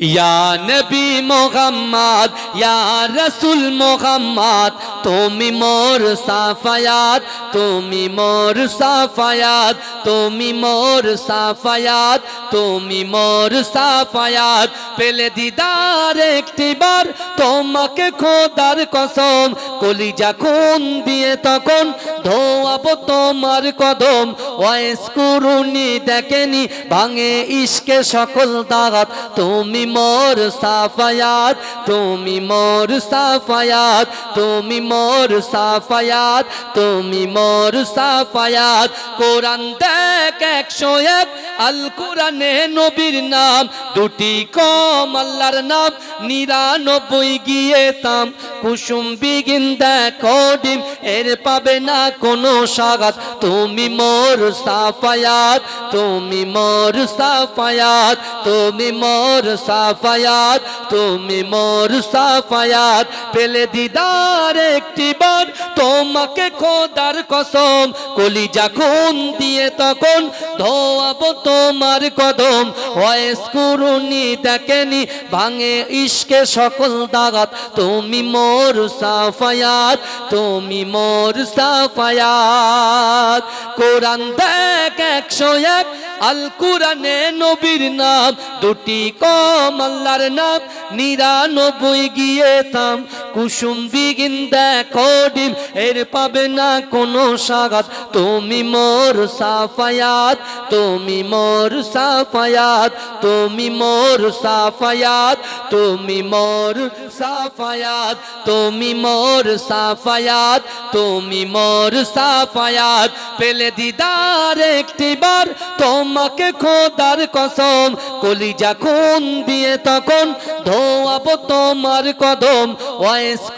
ইয়া নবী মোহাম্মদ, ইয়া রসুল মোহাম্মদ, তুমি মোর সাফায়াত, তুমি মোর সাফায়াত, তুমি মোর সাফায়াত, তুমি মোর সাফায়াত। পেলে দিদার একটিবার তোমাকে খোদার কসম, কলিজা খুন দিয়ে তখন ধোয়াবো তোমার কদম। ওয়েস করুনি দেখেনি, ভাঙে ইশকে সকল দাগাত, তুমি মোর সাফায়াত, তুমি মোর সাফায়াত, তুমি মোর সাফায়াত, তুমি মোর সাফায়াত। কোরআন দেখ একশো এক, আল কোরআনে নবীর নাম, দুটি কম আল্লাহর নাম, নিরানব্বই গিয়ে কুসুম বিগিন দেখো ডিম, এর পাবে না কোনো সাগাত। তুমি মোর সাফায়াত, তুমি মোর সাফায়াত, তুমি মোর সাফায়াত, তুমি মোর সাফায়াত। পেলে দিদার একটি বার তোমাকে খোদার কসম, কলিজা খুন দিয়ে তখন ধোয়াবো তোমার কদম। ওয়েস করুনি দেখেনি, ভাঙে ইশকে সকল দাগাত। তুমি মোর সাফায়াত, তুমি মোর সাফায়াত। কোরআন দেখ একশো এক, আল কোরআনে নবীর নাম। দুটি কম আল্লাহর নাম, নিরানব্বই গিয়ে থাম। কুসুম বিগিন দেখো ডিম, এর পাবে না কোনো সাগাত। তুমি মোর সাফায়াত, তুমি মোর সাফায়াত, তুমি মোর সাফায়াত, তুমি মোর সাফায়াত, তুমি মোর সাফায়াত, তুমি মোর সাফায়াত। পেলে দিদার একটিবার তোমাকে খোদার কসম, কলিজা খুন দিয়ে তখন ধোয়াবো তোমার কদম।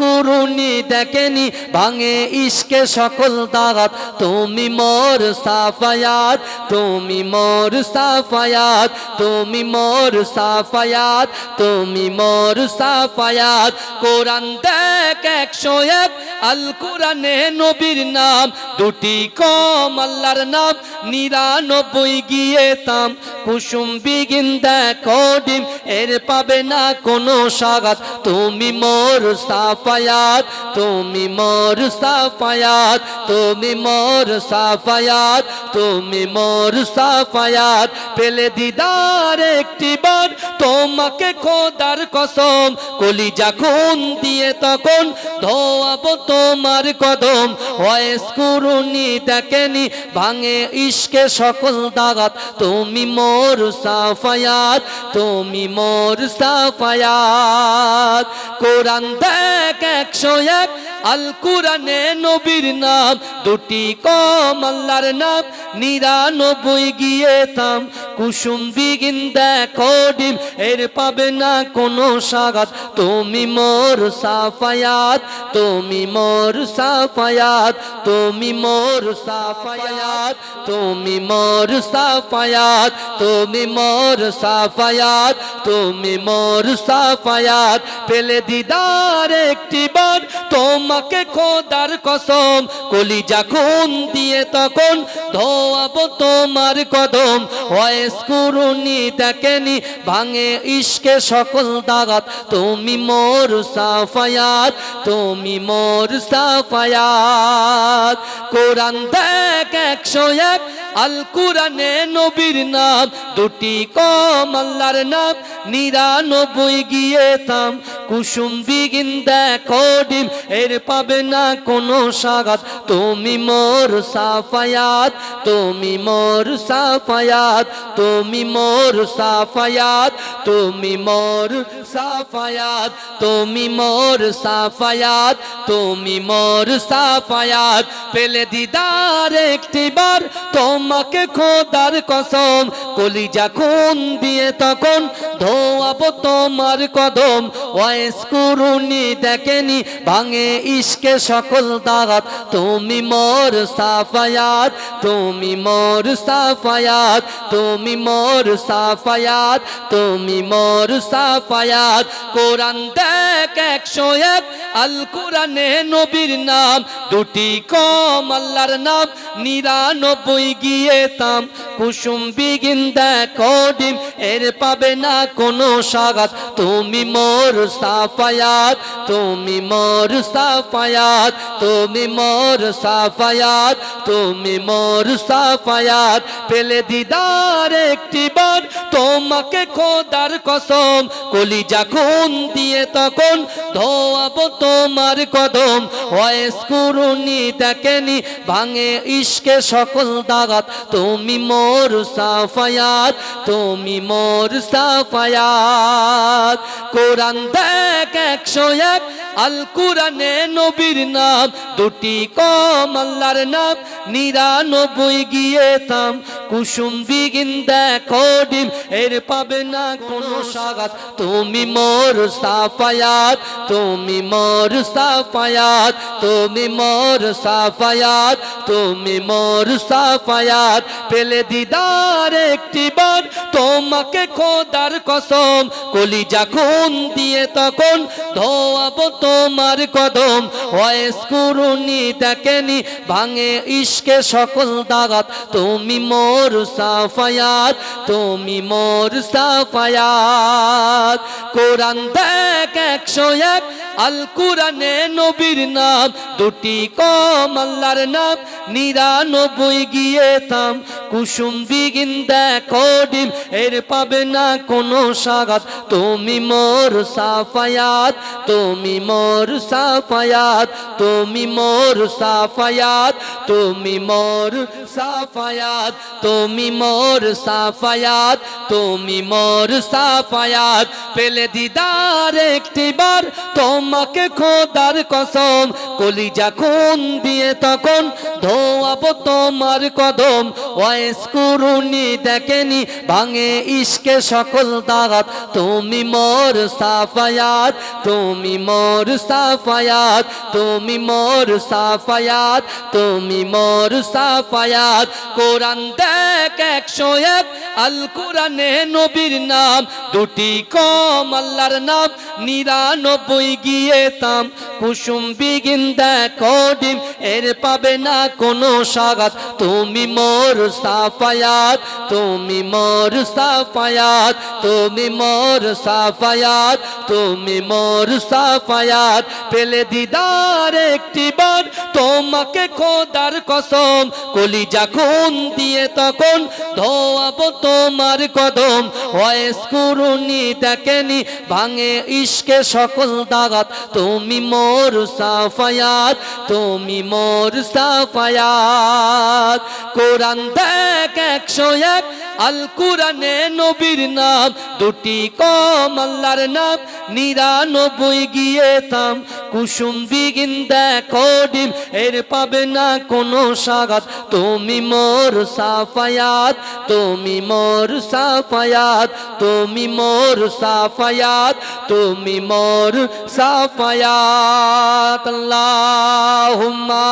করুনি, দেখেনি, ভাঙে ইশকে সকল দাগাত। তুমি মোর সাফায়াত, তুমি মোর সাফায়াত, তুমি মোর সাফায়াত, তুমি মোর সাফায়াত। কোরআন দেখ একশো এক, আল কোরআনে নবীর নাম। দুটি কম আল্লাহর নাম, নিরানব্বই গিয়ে তাম। কুসুম বিগিন দেখো ডিম, এর পাবে না কোনো সাগাত। তুমি মোর সাফায়াত, তুমি মোর সাফায়াত, তুমি মোর সাফায়াত, তুমি মোর সাফায়াত। পেলে দিদার একটি বার, তোমাকে খোদার কসম, কলিজা খুন দিয়ে তখন ধোয়াবো তোমার কদম। ওয়েস করুনি দেখেনি, ভাঙে ইশকে সকল দাগাত। তুমি মোর সাফায়াত, তুমি মোর সাফায়াত। কোরআন দেখ একশো এক। আল কোরআনে নবীর নাম, দুটি কম আল্লাহর নাম। নিরানব্বই গিয়ে থাম, কুসুম বিগিন দেখো ডিম। এর পাবে না কোনো সাগাত। তুমি মোর সাফায়াত, তুমি মোর সাফায়াত, তুমি মোর সাফায়াত, তুমি মোর সাফায়াত, তুমি মোর সাফায়াত, তুমি মোর সাফায়াত। পেলে দিদার একটি বার তোমাকে খোদার কসম, কলিজা খুন দিয়ে তখন ধোয়াবো তোমার কদম। ওয়েস করুনি দেখেনি, ভাঙে ইশকে সকল দাগাত। তুমি মোর সাফায়াত, তুমি মোর সাফায়াত। কোরআন দেখ একশো এক, আল কোরআনে নবীর নাম। দুটি কম আল্লাহর নাম, নিরানব্বই গিয়ে থাম। কুসুম বিগিন দেখো ডিম, এর পাবে না কোনো সাগাত তুমি মোর সাফায়াত, তুমি মোর সাফায়াত, তুমি মোর সাফায়াত, তুমি মোর সাফায়াত, তুমি মোর সাফায়াত, তুমি মোর সাফায়াত। পেলে দিদার একটিবার তোমাকে খোদার কসম, কলিজা খুন দিয়ে তখন ধোয়াবো তোমার কদম। ওয়েস করুনি দেখেনি, ভাঙে ইশকে সকল দাগাত তুমি মোর সাফায়াত, তুমি মোর সাফায়াত, তুমি মোর সাফায়াত, তুমি মোর সাফায়াত। কোরআন দেখ একশো এক, আল কোরআনে নবীর নাম। দুটি কম আল্লাহর নাম, নিরানব্বই গিয়ে তাম। কুসুম বিগিন দেখো ডিম, এর পাবে না কোনো সাগাত। তুমি মোর সাফায়াত, তুমি মোর সাফায়াত, তুমি মোর সাফায়াত, তুমি মোর সাফায়াত। পেলে দিদার একটি বার তোমাকে খোদার কসম, কলিজা খুন দিয়ে তখন ধোয়াবো তোমার কদম। ওয়েস করুনি দেখেনি, ভাঙে ইশকে সকল দাগাত। তুমি মোর সাফায়াত, তুমি মোর সাফায়াত। কোরআন দেখ একশো এক। আল কোরআনে নবীর নাম দুটি কম আল্লাহর নাম নিরানব্বই গিয়ে থাম। কুসুম বিগিন দেখো ডিম এর পাবে না কোনো সাগাত। তুমি মোর সাফায়াত, তুমি মোর সাফায়াত, তুমি মোর সাফায়াত, তুমি মোর সাফায়াত। পেলে দিদার একটি বার, তোমাকে খোদার কসম, কলিজা খুন দিয়ে তখন ধোয়াবো তোমার কদম। ওয়েস করুনি দেখেনি, ভাঙে ইশকে সকল দাগাত। তুমি মোর সাফায়াত, তুমি মোর সাফায়াত। কোরআন দেখ একশো এক, আল কোরআনে নবীর নাম। দুটি কম আল্লাহর নাম, নিরানব্বই গিয়ে থাম। কুসুম বিগিন দেখো ডিম, এর পাবে না কোনো সাগাত তুমি মোর সাফায়াত, তুমি মোর সাফায়াত, তুমি মোর সাফায়াত, তুমি মোর সাফায়াত, তুমি মোর সাফায়াত, তুমি মোর সাফায়াত। পেলে দিদার একটি বার তোমাকে খোদার কসম, কলিজা খুন দিয়ে তখন ধোয়াবো তোমার কদম। ওয়েস করুনি দেখেনি, ভাঙে ইশকে সকল দাগাত তুমি মোর সাফায়াত, তুমি মোর সাফায়াত, তুমি মোর সাফায়াত, তুমি মোর সাফায়াত। কোরআন দেখ একশো এক আল কোরআনে নবীর নাম, দুটি কম আল্লাহর নাম, নিরানব্বই গিয়ে তাম কুসুম বিগিন দেখো এর পাবে না কোনো সাগাত। তুমি মোর সাফায়াত, তুমি মোর সাফায়াত, তুমি মোর সাফায়াত, তুমি মোর সাফায়াত। পেলে দিদার একটি বার তোমাকে খোদার কসম, কলিজা খুন দিয়ে তখন ধোয়াবো তোমার কদম। ওয়েস করুনি দেখেনি, ভাঙে ইশকে সকল দাগাত। তুমি মোর সাফায়াত, তুমি মোর সাফায়াত। কোরআন দেখ একশো এক, আল কোরআনে নবীর নাম। দুটি কম আল্লাহর নাম, নিরানব্বই গিয়ে থাম। কুসুম বিগিন দেখো ডিম, এর পাবে না কোনো স্বাগত তুমি মোর সাফায়াত, তুমি মোর সাফায়াত, তুমি মোর সাফায়াত, তুমি মোর সাফায়াত। আল্লাহুম্মা।